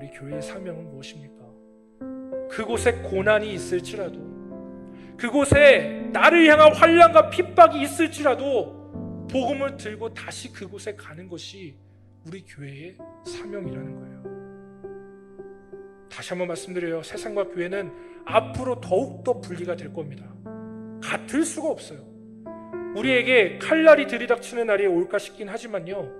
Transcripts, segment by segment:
우리 교회의 사명은 무엇입니까? 그곳에 고난이 있을지라도 그곳에 나를 향한 환란과 핍박이 있을지라도 복음을 들고 다시 그곳에 가는 것이 우리 교회의 사명이라는 거예요. 다시 한번 말씀드려요. 세상과 교회는 앞으로 더욱더 분리가 될 겁니다. 같을 수가 없어요. 우리에게 칼날이 들이닥치는 날이 올까 싶긴 하지만요.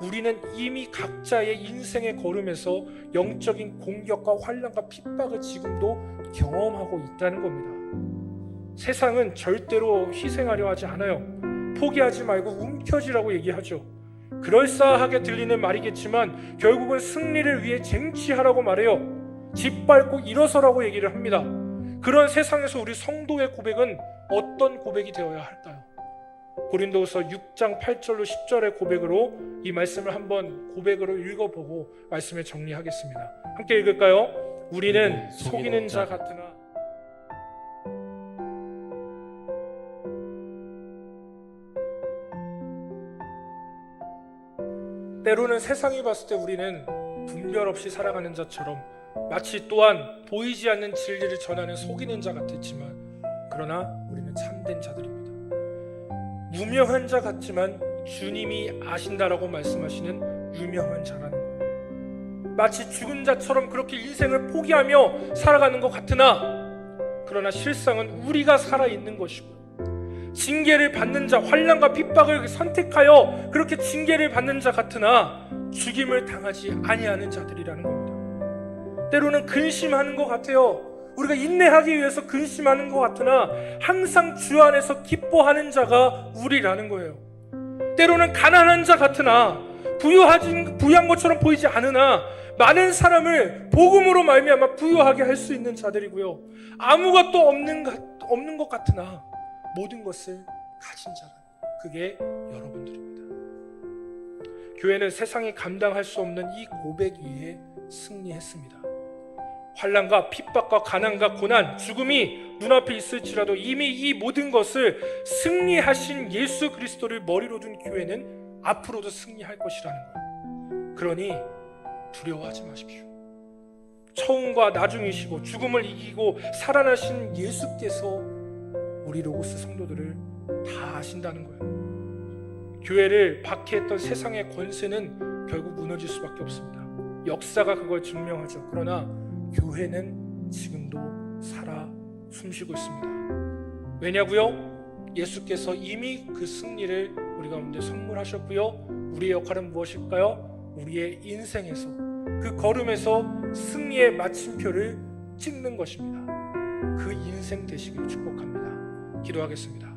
우리는 이미 각자의 인생의 걸음에서 영적인 공격과 환란과 핍박을 지금도 경험하고 있다는 겁니다. 세상은 절대로 희생하려 하지 않아요. 포기하지 말고 움켜쥐라고 얘기하죠. 그럴싸하게 들리는 말이겠지만 결국은 승리를 위해 쟁취하라고 말해요. 짓밟고 일어서라고 얘기를 합니다. 그런 세상에서 우리 성도의 고백은 어떤 고백이 되어야 할까요? 고린도후서 6장 8절로 10절의 고백으로 이 말씀을 한번 고백으로 읽어보고 말씀을 정리하겠습니다. 함께 읽을까요? 우리는 속이는 자 같으나 때로는 세상이 봤을 때 우리는 분별 없이 살아가는 자처럼 마치 또한 보이지 않는 진리를 전하는 속이는 자 같았지만 그러나 우리는 참된 자들입니다. 무명한 자 같지만 주님이 아신다라고 말씀하시는 유명한 자라는 거예요. 마치 죽은 자처럼 그렇게 인생을 포기하며 살아가는 것 같으나 그러나 실상은 우리가 살아 있는 것이고 징계를 받는 자, 환란과 핍박을 선택하여 그렇게 징계를 받는 자 같으나 죽임을 당하지 아니하는 자들이라는 겁니다. 때로는 근심하는 것 같아요. 우리가 인내하기 위해서 근심하는 것 같으나 항상 주 안에서 기뻐하는 자가 우리라는 거예요. 때로는 가난한 자 같으나 부유하진 부유한 것처럼 보이지 않으나 많은 사람을 복음으로 말미암아 부유하게 할 수 있는 자들이고요. 아무것도 없는 것 없는 것 같으나 모든 것을 가진 자라. 그게 여러분들입니다. 교회는 세상이 감당할 수 없는 이 고백 위에 승리했습니다. 환란과 핍박과 가난과 고난, 죽음이 눈앞에 있을지라도 이미 이 모든 것을 승리하신 예수 그리스도를 머리로 둔 교회는 앞으로도 승리할 것이라는 거예요. 그러니 두려워하지 마십시오. 처음과 나중이시고 죽음을 이기고 살아나신 예수께서 우리 로고스 성도들을 다 아신다는 거예요. 교회를 박해했던 세상의 권세는 결국 무너질 수밖에 없습니다. 역사가 그걸 증명하죠. 그러나 교회는 지금도 살아 숨쉬고 있습니다. 왜냐고요? 예수께서 이미 그 승리를 우리 가운데 선물하셨고요. 우리의 역할은 무엇일까요? 우리의 인생에서 그 걸음에서 승리의 마침표를 찍는 것입니다. 그 인생 되시길 축복합니다. 기도하겠습니다.